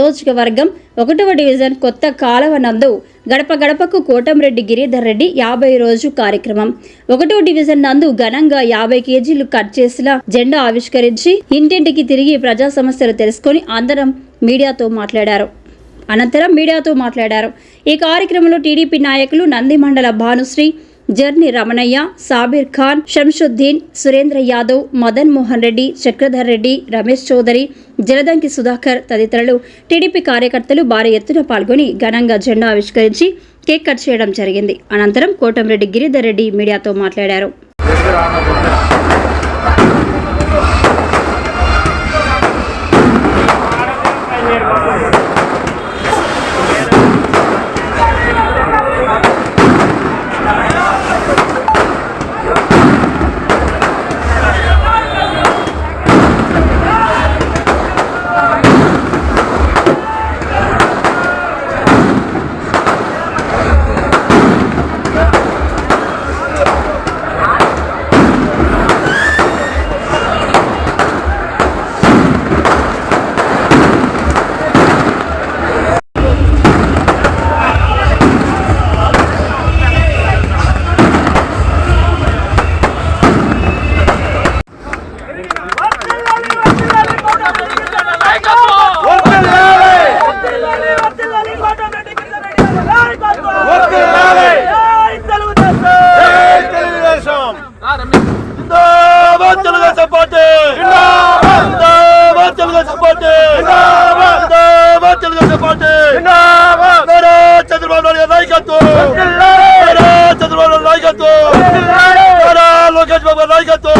నియోజకవర్గం ఒకటవ డివిజన్ కొత్త కాలవ నందు గడప గడపకు కోటంరెడ్డి గిరిధర్ రెడ్డి యాభై రోజు కార్యక్రమం. ఒకటో డివిజన్ నందు ఘనంగా యాభై కేజీలు కట్ చేసిన జెండా ఆవిష్కరించి ఇంటింటికి తిరిగి ప్రజా సమస్యలు తెలుసుకొని అందరం మీడియాతో మాట్లాడారు. అనంతరం మీడియాతో మాట్లాడారు. ఈ కార్యక్రమంలో టీడీపీ నాయకులు నంది మండల భానుశ్రీ జర్ని రమణయ్య సాబిర్ ఖాన్ షంషుద్దీన్ సురేంద్ర యాదవ్ మదన్ మోహన్ రెడ్డి చక్రధర్ రెడ్డి రమేష్ చౌదరి జలదంకి సుధాకర్ తదితరులు టీడీపీ కార్యకర్తలు భారీ ఎత్తున పాల్గొని ఘనంగా జెండా ఆవిష్కరించి కేక్ కట్ చేయడం జరిగింది. అనంతరం కోటంరెడ్డి గిరిధర్ రెడ్డి మీడియాతో మాట్లాడారు. జిందాబాద్ తెలుగుదేశం పార్టీ! జిందాబాద్ తెలుగుదేశం పార్టీ! జిందాబాద్ తెలుగుదేశం పార్టీ! నారా చంద్రబాబు నాయుడు నాయకత్వం! నారా చంద్రబాబు నాయుడు నాయకత్వం! నారా లోకేష్ బాబు నాయకత్వం!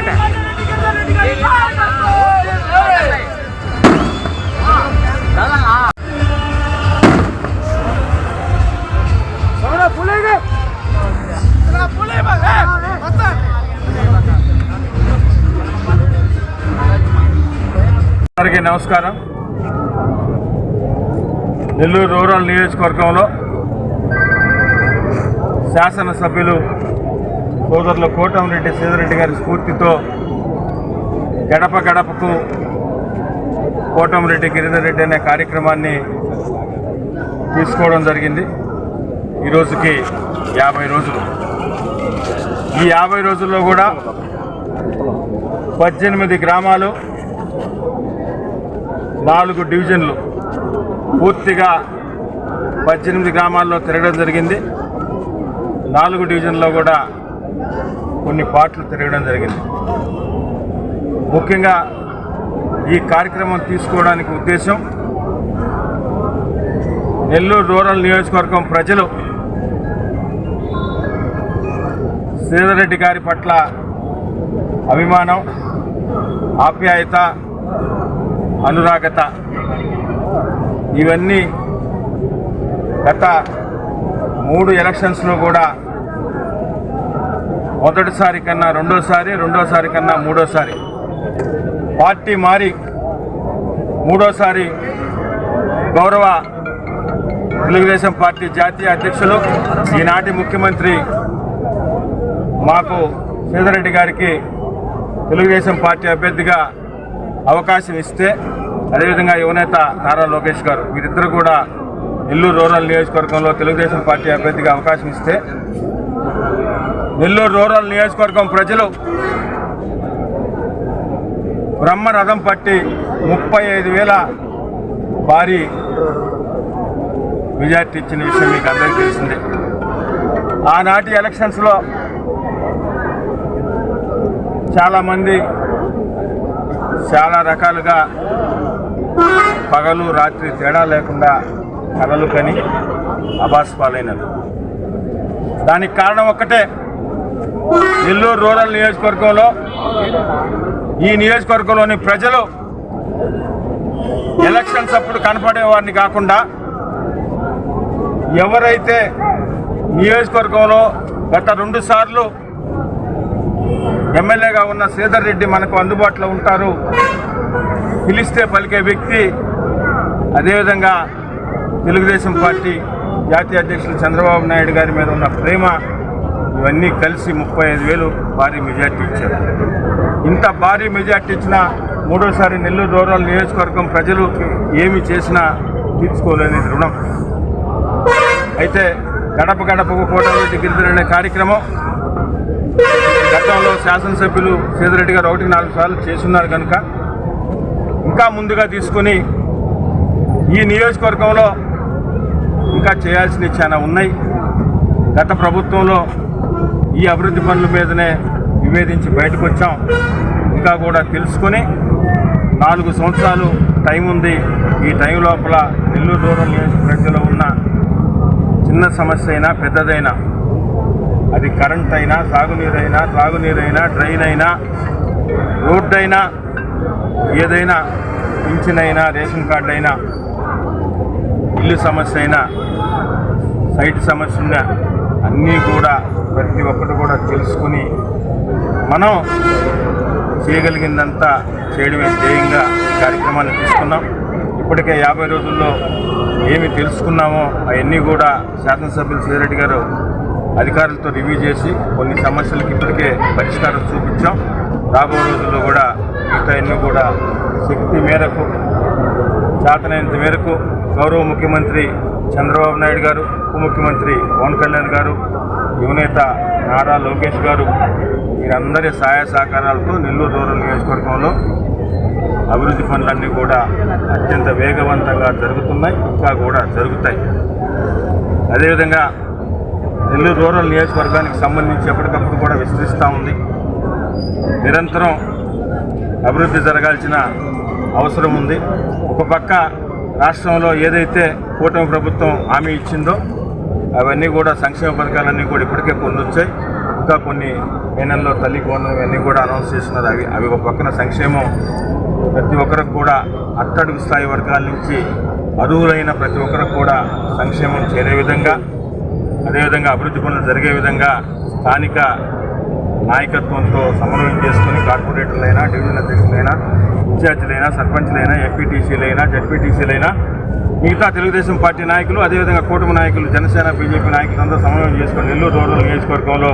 పోరాట అందరికీ నమస్కారం. నెల్లూరు రూరల్ నియోజకవర్గంలో శాసనసభ్యులు సోదరులు కోటంరెడ్డి సీతారెడ్డి గారి స్ఫూర్తితో గడప గడపకు కోటంరెడ్డి గిరిధర్ రెడ్డి అనే కార్యక్రమాన్ని తీసుకోవడం జరిగింది. ఈరోజుకి యాభై రోజులు. ఈ యాభై రోజుల్లో కూడా పద్దెనిమిది గ్రామాలు నాలుగు డివిజన్లు పూర్తిగా పద్దెనిమిది గ్రామాల్లో తిరగడం జరిగింది. నాలుగు డివిజన్లో కూడా కొన్ని పాటలు తిరగడం జరిగింది. ముఖ్యంగా ఈ కార్యక్రమం తీసుకోవడానికి ఉద్దేశం నెల్లూరు రూరల్ నియోజకవర్గం ప్రజలు శ్రీధర్రెడ్డి గారి పట్ల అభిమానం ఆప్యాయత అనురాగత ఇవన్నీ గత మూడు ఎలక్షన్స్లో కూడా మొదటిసారి కన్నా రెండోసారి రెండోసారి కన్నా మూడోసారి. పార్టీ మారి మూడోసారి గౌరవ తెలుగుదేశం పార్టీ జాతీయ అధ్యక్షులు ఈనాటి ముఖ్యమంత్రి మాకు సీతారెడ్డి గారికి తెలుగుదేశం పార్టీ అభ్యర్థిగా అవకాశం ఇస్తే అదేవిధంగా యువనేత నారా లోకేష్ గారు వీరిద్దరు కూడా నెల్లూరు రూరల్ నియోజకవర్గంలో తెలుగుదేశం పార్టీ అభ్యర్థిగా అవకాశం ఇస్తే నెల్లూరు రూరల్ నియోజకవర్గం ప్రజలు బ్రహ్మరథం పట్టి ముప్పై ఐదు వేల భారీ మెజార్టీ ఇచ్చిన విషయం మీకు అందరికీ తెలిసిందే. ఆనాటి ఎలక్షన్స్లో చాలామంది చాలా రకాలుగా పగలు రాత్రి తేడా లేకుండా కలలు కని అబాస్ పాలైనది దానికి కారణం ఒక్కటే నెల్లూరు రూరల్ నియోజకవర్గంలో ఈ నియోజకవర్గంలోని ప్రజలు ఎలక్షన్స్ అప్పుడు కనపడేవారిని కాకుండా ఎవరైతే నియోజకవర్గంలో గత రెండు సార్లు ఎమ్మెల్యేగా ఉన్న శ్రీధర్ రెడ్డి మనకు అందుబాటులో ఉంటారు పిలిస్తే పలికే వ్యక్తి అదేవిధంగా తెలుగుదేశం పార్టీ జాతీయ అధ్యక్షులు చంద్రబాబు నాయుడు గారి మీద ఉన్న ప్రేమ ఇవన్నీ కలిసి ముప్పై ఐదు వేలు భారీ మెజార్టీ ఇచ్చారు. ఇంత భారీ మెజార్టీ ఇచ్చిన మూడోసారి నెల్లూరు రూరల్ నియోజకవర్గం ప్రజలు ఏమి చేసినా తీర్చుకోలేని రుణం. అయితే గడప గడపకు కోటరెడ్డి గిరిజన కార్యక్రమం గతంలో శాసనసభ్యులు సీదిరెడ్డి గారు ఒకటి నాలుగు సార్లు చేస్తున్నారు కనుక ఇంకా ముందుగా తీసుకొని ఈ నియోజకవర్గంలో ఇంకా చేయాల్సినవి చాలా ఉన్నాయి. గత ప్రభుత్వంలో ఈ అభివృద్ధి పనుల మీదనే నివేదించి బయటకు వచ్చాం ఇంకా కూడా తెలుసుకొని నాలుగు సంవత్సరాలు టైం ఉంది. ఈ టైం లోపల నెల్లూరు రూరల్ నియోజకవర్గంలో ఉన్న చిన్న సమస్య అయినా పెద్దదైనా అది కరెంట్ అయినా సాగునీరైనా త్రాగునీరైనా డ్రైన్ అయినా రోడ్డు అయినా ఏదైనా పింఛన్ అయినా రేషన్ కార్డు అయినా ఇల్లు సమస్య అయినా సైట్ సమస్య ఉన్నా అన్నీ కూడా ప్రతి ఒక్కటి కూడా తెలుసుకుని మనం చేయగలిగిందంతా చేయడమే ధ్యేయంగా కార్యక్రమాన్ని తీసుకున్నాం. ఇప్పటికే యాభై రోజుల్లో ఏమి తెలుసుకున్నామో అవన్నీ కూడా శాసనసభ్యులు సీరెడ్డి గారు అధికారులతో రివ్యూ చేసి కొన్ని సమస్యలకు ఇప్పటికే పరిష్కారం చూపించాం. రాబో రోజుల్లో కూడా మిగతా కూడా శక్తి మేరకు చేతనైనంత మేరకు గౌరవ ముఖ్యమంత్రి చంద్రబాబు నాయుడు గారు ఉప ముఖ్యమంత్రి పవన్ కళ్యాణ్ గారు యువనేత నారా లోకేష్ గారు వీరందరి సహాయ సహకారాలతో నెల్లూరు రూరల్ నియోజకవర్గంలో అభివృద్ధి పనులన్నీ కూడా అత్యంత వేగవంతంగా జరుగుతున్నాయి ఇంకా కూడా జరుగుతాయి. అదేవిధంగా నెల్లూరు రూరల్ నియోజకవర్గానికి సంబంధించి ఎప్పటికప్పుడు కూడా విస్తరిస్తూ ఉంది. నిరంతరం అభివృద్ధి జరగాల్సిన అవసరం ఉంది. ఒక పక్క రాష్ట్రంలో ఏదైతే కూటమి ప్రభుత్వం హామీ ఇచ్చిందో అవన్నీ కూడా సంక్షేమ పథకాలన్నీ కూడా ఇప్పటికే కొన్ని వచ్చాయి. ఇంకా కొన్ని మే నెలలో తల్లి కోనం ఇవన్నీ కూడా అనౌన్స్ చేస్తున్నారు. అవి అవి ఒక పక్కన సంక్షేమం ప్రతి ఒక్కరికి కూడా అట్టడుగు స్థాయి వర్గాల నుంచి అర్హులైన ప్రతి ఒక్కరికి కూడా సంక్షేమం చేరే విధంగా అదేవిధంగా అభివృద్ధి పనులు జరిగే విధంగా స్థానిక నాయకత్వంతో సమన్వయం చేసుకుని కార్పొరేటర్లైనా డివిజన్ అధ్యక్షులైనా ఇన్ఛార్జీలైనా సర్పంచ్లైనా ఎంపీటీసీలైనా జడ్పీటీసీలైనా మిగతా తెలుగుదేశం పార్టీ నాయకులు అదేవిధంగా కూటమి నాయకులు జనసేన బీజేపీ నాయకులు అందరూ సమన్వయం చేసుకొని నెల్లూరు రూరల్ నియోజకవర్గంలో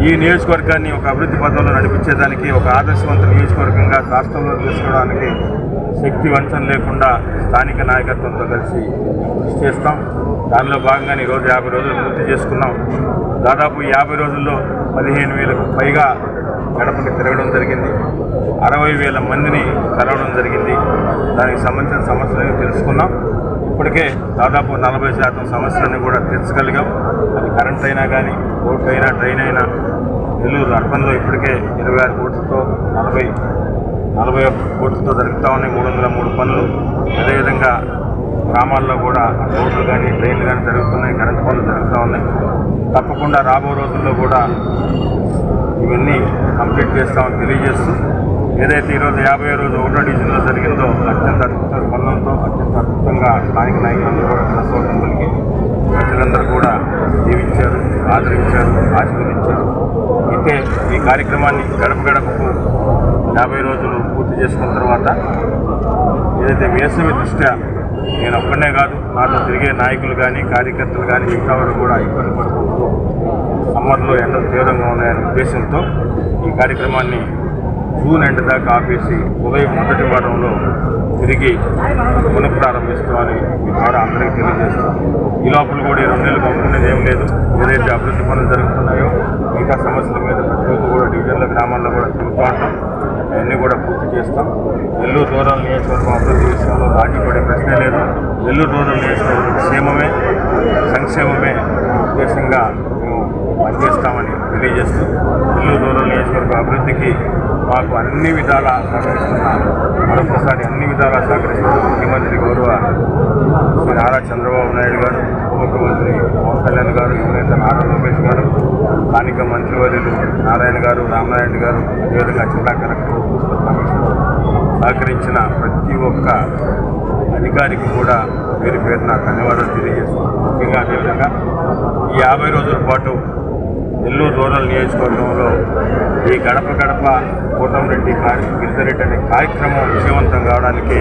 ఈ నియోజకవర్గాన్ని ఒక అభివృద్ధి పథంలో నడిపించేదానికి ఒక ఆదర్శవంత నియోజకవర్గంగా రాష్ట్రంలో తీసుకోవడానికి శక్తి వంచన లేకుండా స్థానిక నాయకత్వంతో కలిసి కృషి చేస్తాం. దానిలో భాగంగానే ఈరోజు యాభై రోజులు పూర్తి చేసుకున్నాం. దాదాపు యాభై రోజుల్లో పదిహేను వేలకు పైగా గడపకి తిరగడం జరిగింది. అరవై వేల మందిని కలవడం జరిగింది. దానికి సంబంధించిన సమస్యలను తెలుసుకున్నాం. ఇప్పటికే దాదాపు నలభై శాతం సమస్యలను కూడా తీర్చగలిగాం. అది కరెంట్ అయినా కానీ రోడ్డు అయినా ట్రైన్ అయినా నెల్లూరు అర్బన్లో ఇప్పటికే ఇరవై ఆరు కోట్లతో నలభై నలభై ఒక్క కోట్లతో జరుగుతూ ఉన్నాయి. మూడు వందల మూడు పనులు. అదేవిధంగా గ్రామాల్లో కూడా రోడ్లు కానీ ట్రైన్లు కానీ జరుగుతున్నాయి. కరెంట్ పనులు జరుగుతూ ఉన్నాయి. తప్పకుండా రాబో రోజుల్లో కూడా ఇవన్నీ కంప్లీట్ చేస్తామని తెలియజేస్తూ ఏదైతే ఈరోజు యాభై రోజు ఒకటో డివిజన్లో జరిగిందో అత్యంత అద్భుత స్పందనతో అత్యంత అద్భుతంగా స్థానిక నాయకులందరూ కూడా ప్రసవడం ప్రజలందరూ కూడా దీవించారు ఆదరించారు ఆశీర్వదించారు. అయితే ఈ కార్యక్రమాన్ని గడప గడపకు యాభై రోజులు పూర్తి చేసుకున్న తర్వాత ఏదైతే వేసవి దృష్ట్యా నేను ఒక్కనే కాదు నాతో తిరిగే నాయకులు కానీ కార్యకర్తలు కానీ మిగతా వారు కూడా ఇబ్బంది పడుకుంటూ సమ్మర్లో ఎండలు తీవ్రంగా ఉన్నాయనే ఉద్దేశంతో ఈ కార్యక్రమాన్ని జూన్ ఎండ్ దాకా ఆపేసి ఉదయం మొదటి వారంలో తిరిగి పునఃప్రారంభిస్తామని మీ ద్వారా అందరికీ తెలియజేస్తాం ఈ లోపల కూడా ఈ రెండు నెలలు పంపుకునేది ఏం లేదు. ఏదైతే అభివృద్ధి పనులు జరుగుతున్నాయో మిగతా సమస్యల మీద ప్రతిరోజు కూడా డివిజన్ల గ్రామాల్లో కూడా తిరుగుతూ ఉంటాం. అవన్నీ కూడా పూర్తి చేస్తాం. నెల్లూరు రూరల్ నియోజకవర్గం అభివృద్ధి విషయంలో రాజీ పడే ప్రశ్నే లేదు. నెల్లూరు రూరల్ నియోజకవర్గం క్షేమమే సంక్షేమమే ఉద్దేశంగా మేము పనిచేస్తామని తెలియజేస్తూ నెల్లూరు రూరల్ నియోజకవర్గం అభివృద్ధికి మాకు అన్ని విధాలా సహకరిస్తున్నారు. మరొకసారి అన్ని విధాలా సహకరిస్తున్న ముఖ్యమంత్రి గౌరవ శ్రీ నారా చంద్రబాబు నాయుడు గారు ముఖ్యమంత్రి పవన్ కళ్యాణ్ గారు యువనేత నారా లోకేష్ గారు స్థానిక మంత్రివర్యులు నారాయణ గారు రామనారాయణ గారు అదేవిధంగా జిల్లా కలెక్టర్ సహకరించిన ప్రతి ఒక్క అధికారికి కూడా పేరు పేరున ధన్యవాదాలు తెలియజేస్తున్నాను. ముఖ్యంగా అదేవిధంగా ఈ యాభై రోజుల పాటు నెల్లూరు రూరల్ నియోజకవర్గంలో ఈ గడప గడప కోటంరెడ్డి కార్య గిరిజరెడ్డి అనే కార్యక్రమం విజయవంతం కావడానికి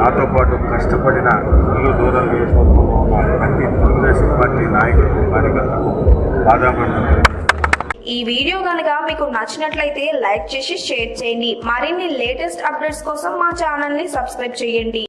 నాతో పాటు కష్టపడిన నెల్లూరు రూరల్ నియోజకవర్గంలో ఉన్న ప్రతి తెలుగుదేశం పార్టీ నాయకులకు కార్యకర్తలకు బాధాపడుతుంది ఈ వీడియో కనుక మీకు నచ్చినట్లయితే లైక్ చేసి షేర్ చేయండి. మరిన్ని లేటెస్ట్ అప్డేట్స్ కోసం మా ఛానల్ని సబ్స్క్రైబ్ చేయండి.